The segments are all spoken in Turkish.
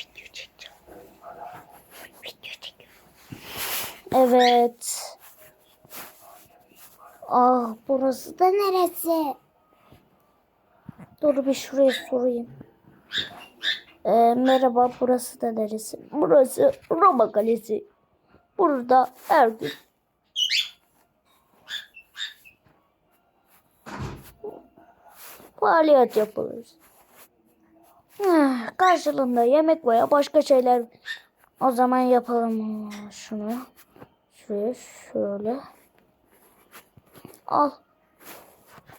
Video çekeceğim. Video çekiyorum. Evet. Ah burası da neresi? Dur bir şuraya sorayım. Ee, merhaba burası da neresi? Burası Roma Kalesi. Burada her gün faaliyet yapılır. Heh, Karşılığında yemek veya başka şeyler o zaman yapalım şunu. Şuraya şöyle. Al.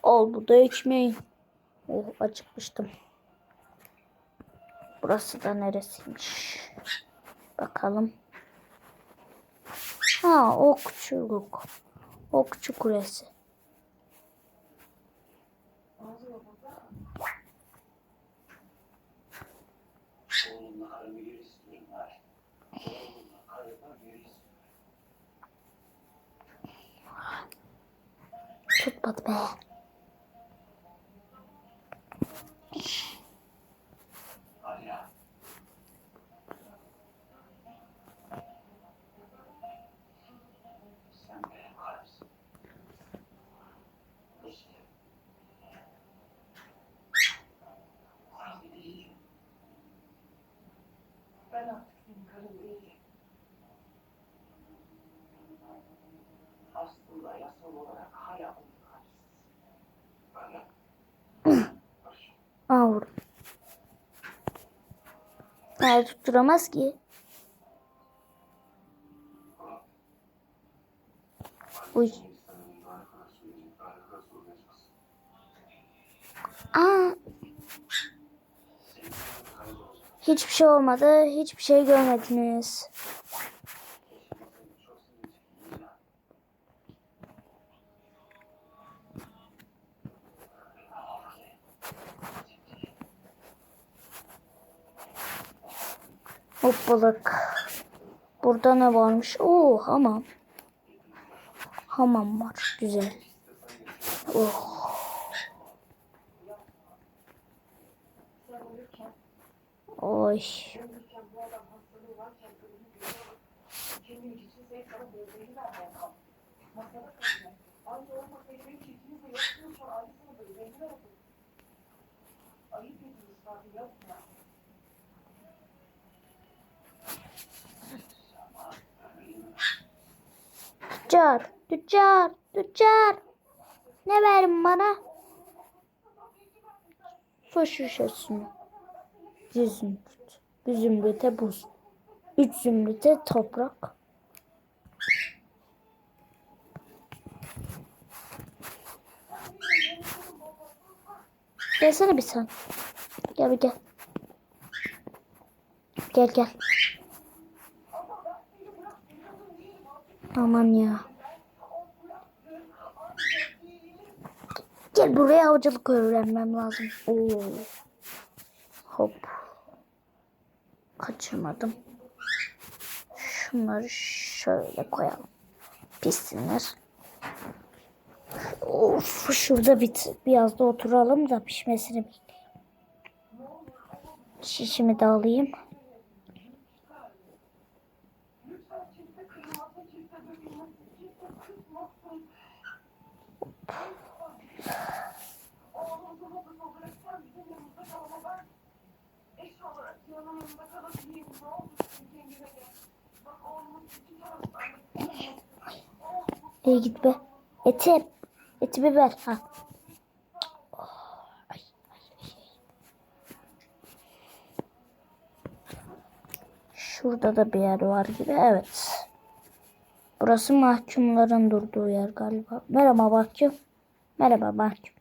Al bu da ekmeğin. Oh acıkmıştım. Burası da neresiymiş? Bakalım. Ha okçuluk. Okçu kulesi. Tutmadı be. Ben artık senin karın değilim. Hayır tutturamaz ki. Uy. Aa. Hiçbir şey olmadı. Hiçbir şey görmediniz. Hoppalık. Burada ne varmış? Oo hamam. Hamam var. Güzel. Oh. Oy. uyurken bu adam Tüccar. Tüccar. Tüccar. Ne verin bana? Su şişesini. Bir zümrüt. Bir zümrüte buz. Üç zümrüte toprak. Gelsene bir sen. Gel bir gel. Gel gel. Aman ya. Gel buraya avcılık öğrenmem lazım. Oo. Hop. Kaçırmadım. Şunları şöyle koyalım. Pişsinler. Of şurada bit biraz da oturalım da pişmesini bekleyelim. Şişimi de alayım. İyi git be. Eti. Etimi ver. Ha. Şurada da bir yer var gibi. Evet. Burası mahkumların durduğu yer galiba. Merhaba mahkum. Merhaba mahkum.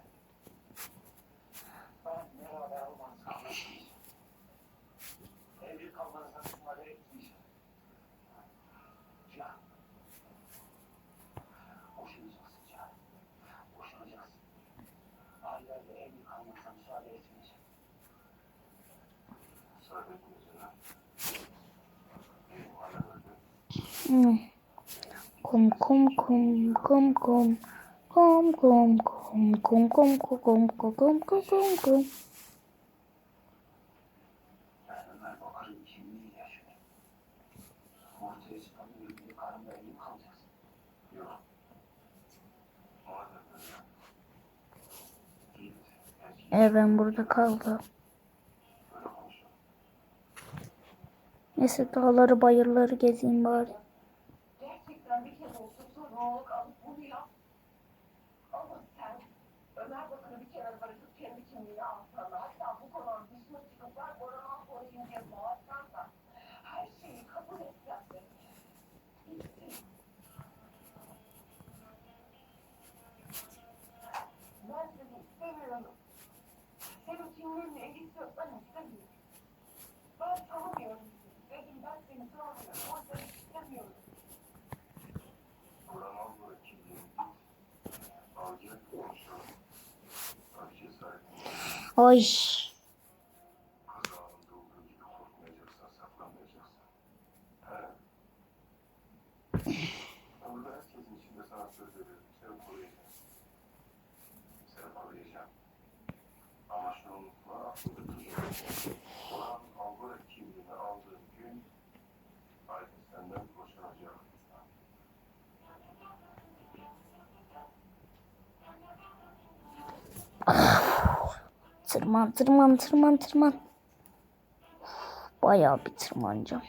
Kum kum kum kum kum kum kum kum kum kum kum kum kum kum kum E ben burada kaldım. Neyse dağları bayırları gezeyim bari doğruluk alıp vuruyor. Ama sen Ömer Bakan'ı bir kenara bırakıp kendi kimliğini alsana. Hatta bu kadar dışına çıkıp ben oradan koruyun diye bağır. Hoş. Thank you. Tırman tırman tırman tırman. Bayağı bir tırmanacağım.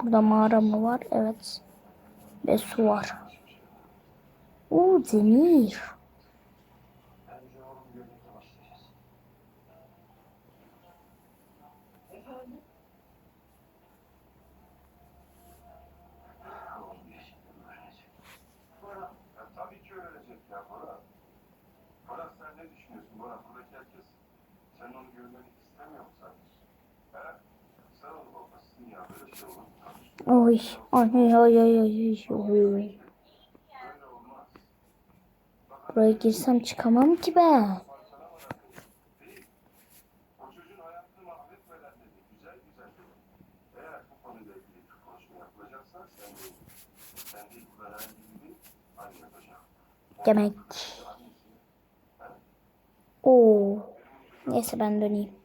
Burada mağara mı var? Evet. Ve su var. Oo demir. Oy, oy, oy, oy, oy, oy. Buraya girsem çıkamam ki ben. Demek. Oo. Neyse ben döneyim.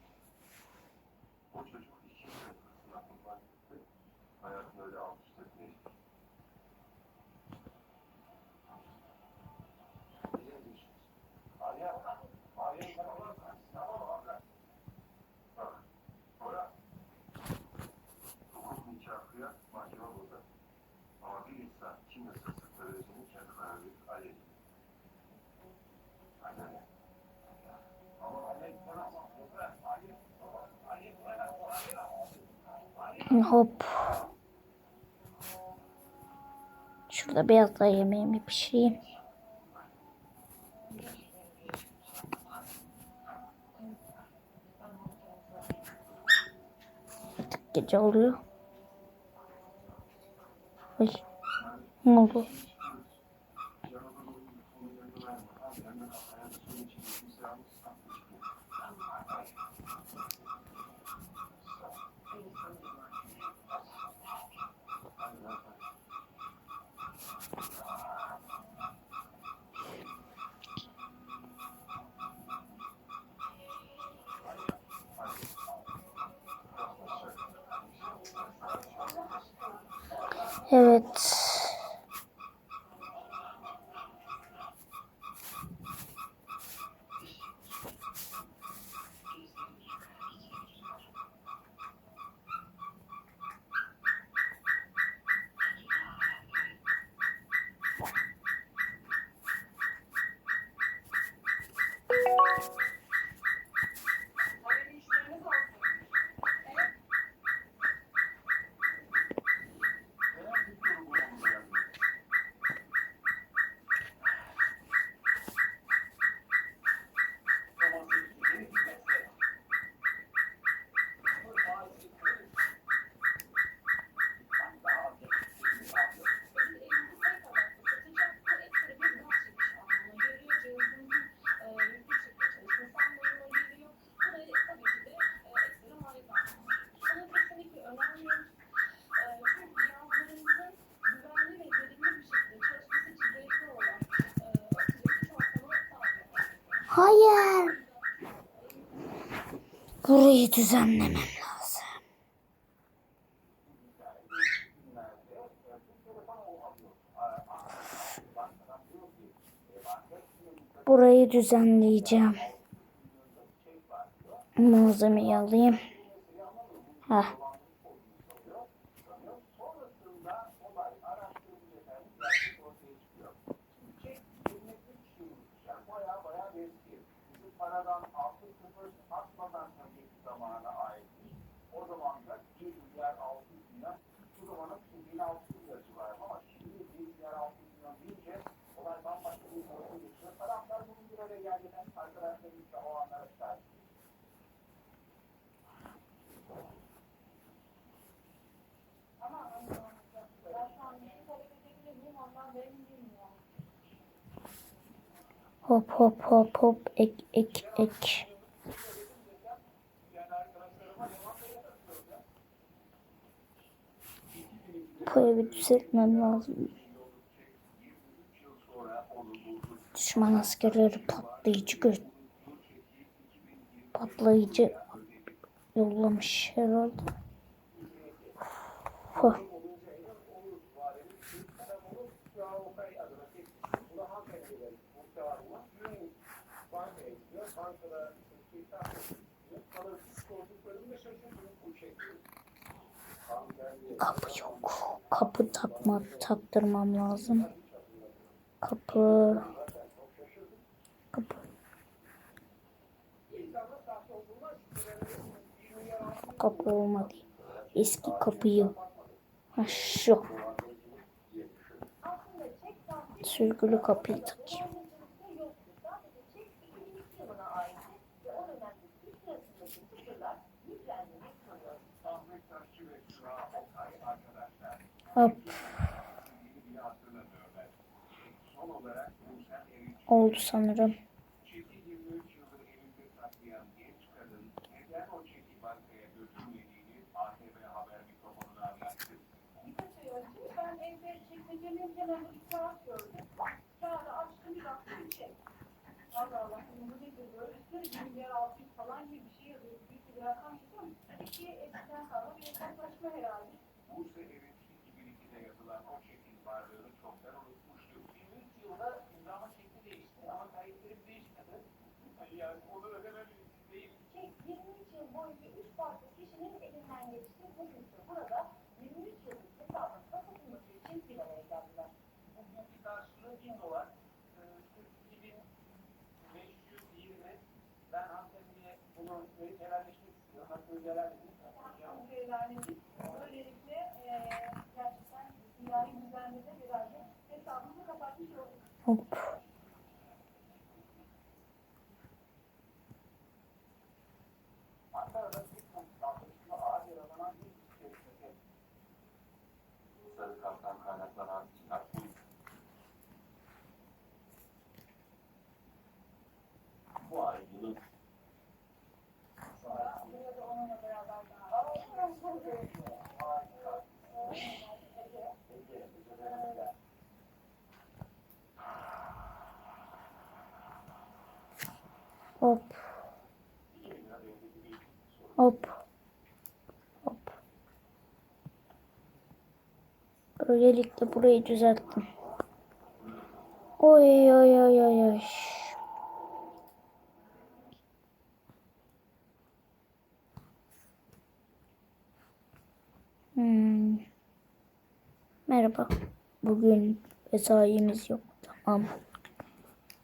Hop. Şurada beyazla yemeğimi pişireyim. Artık gece oluyor. Ay, ne oldu? Evet. Burayı düzenlemem lazım. Burayı düzenleyeceğim. Malzemeyi alayım. Heh. Baya baya eski. Bizim paradan 6 sıfır atmadan önceki zamana aitmiş. O zaman da 1 milyar 600 milyon. Bu zamanın 1600 lirası var. Ama şimdi 1 milyar 600 milyon deyince olay bambaşka bir boyuta geçiyor. Taraflar bunun bir araya geldiğinden arkadaşlarımız da o anlara şahit. Ama. Hop hop hop hop ek ek ek. Evi düzeltmem lazım. Düşman askerleri patlayıcı gö patlayıcı yollamış herhalde. Huh. Kapı yok. Kapı takma taktırmam lazım. Kapı. Kapı. Kapı olmadı. Eski kapıyı. Ha şu. Sürgülü kapıyı takayım. Hop. Oldu sanırım. Varlığını çoktan unutmuştu. 23 yılda imzama şekli değişti ama kayıtlarım değişmedi. Yani onu ödememiz değil. Çek 23 yıl boyunca 3 farklı kişinin elinden geçti. Bugünkü burada 23 yıllık hesabın kapatılması için bir araya geldiler. Bugünkü karşılığı 1000 dolar. Ee, 42.520. Ben hanımefendiye bunu helalleşmek istiyorum. Hatta helalleşmek Hop. Sarı Kaptan kaynaklanan inat bu. Bu ay yılın Sonra buraya da onunla beraber daha. harika. Hop. Hop. Hop. Böylelikle burayı düzelttim. Oy oy oy oy oy. Hmm. Merhaba. Bugün mesaimiz yok. Tamam.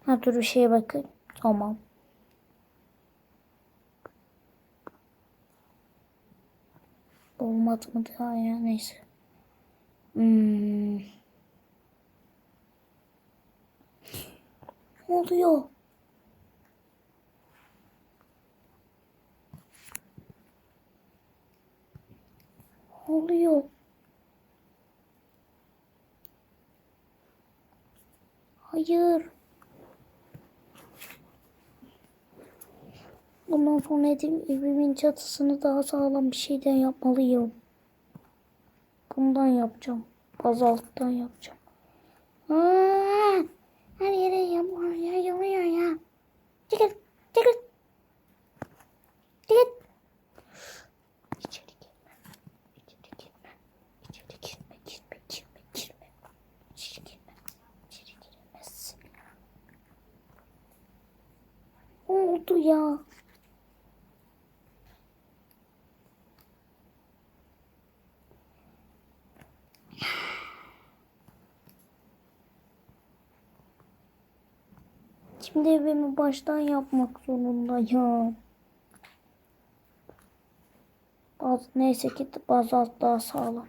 Ha dur bir şeye bakın. Tamam. Olmadı mı daha ya neyse. Hmm. Ne oluyor? Oluyor? Hayır. Bundan sonra ev- evimin çatısını daha sağlam bir şeyden yapmalıyım. Bundan yapacağım. Bazalttan yapacağım. Aa, her yere yağmur yağıyor ya. Çekil. Çekil. Çekil. İçeri girme. İçeri girme. İçeri girme. Girme. Girme. Girme. İçeri girme. İçeri giremezsin. Ne oldu ya? Şimdi evimi baştan yapmak zorundayım. Bazı, neyse ki bazı alt daha sağlam.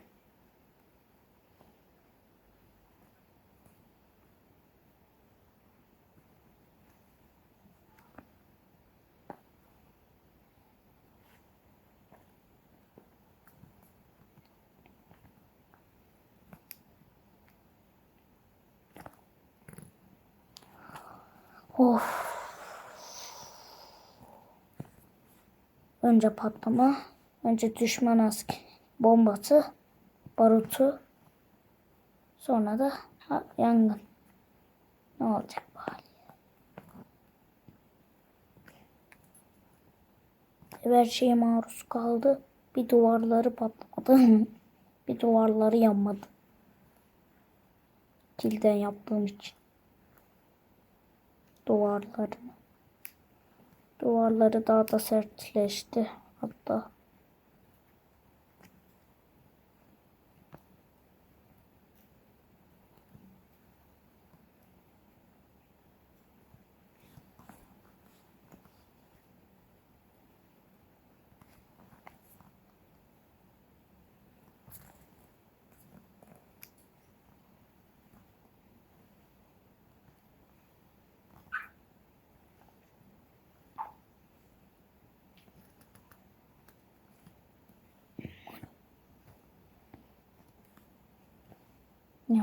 Of. Önce patlama, önce düşman asker bombası, barutu, sonra da ha- yangın. Ne olacak bu hal? Her şeye maruz kaldı. Bir duvarları patlamadı. bir duvarları yanmadı. Kilden yaptığım için. Duvarlarını. Duvarları daha da sertleşti hatta.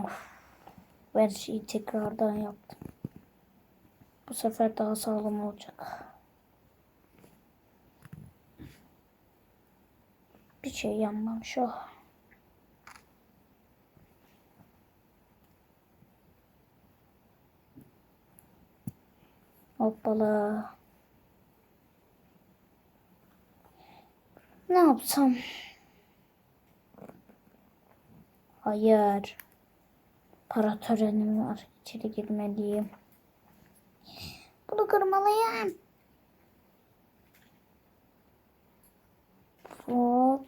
Of. Her şeyi tekrardan yaptım. Bu sefer daha sağlam olacak. Bir şey yanmamış o. Hoppala. Ne yapsam? Hayır. Para törenim var. İçeri girmeliyim. Bunu kırmalıyım. O.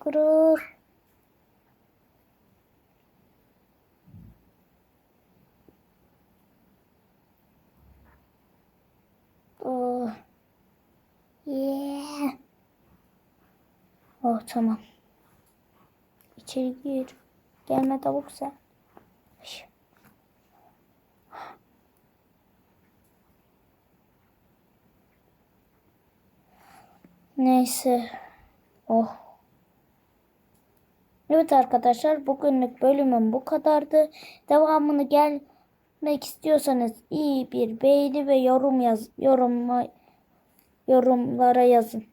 Oh. Yeah. Oh tamam. İçeri gir. Gelme tavuk sen. Neyse. Oh. Evet arkadaşlar bugünlük bölümüm bu kadardı. Devamını gelmek istiyorsanız iyi bir beğeni ve yorum yaz yorumla yorumlara yazın.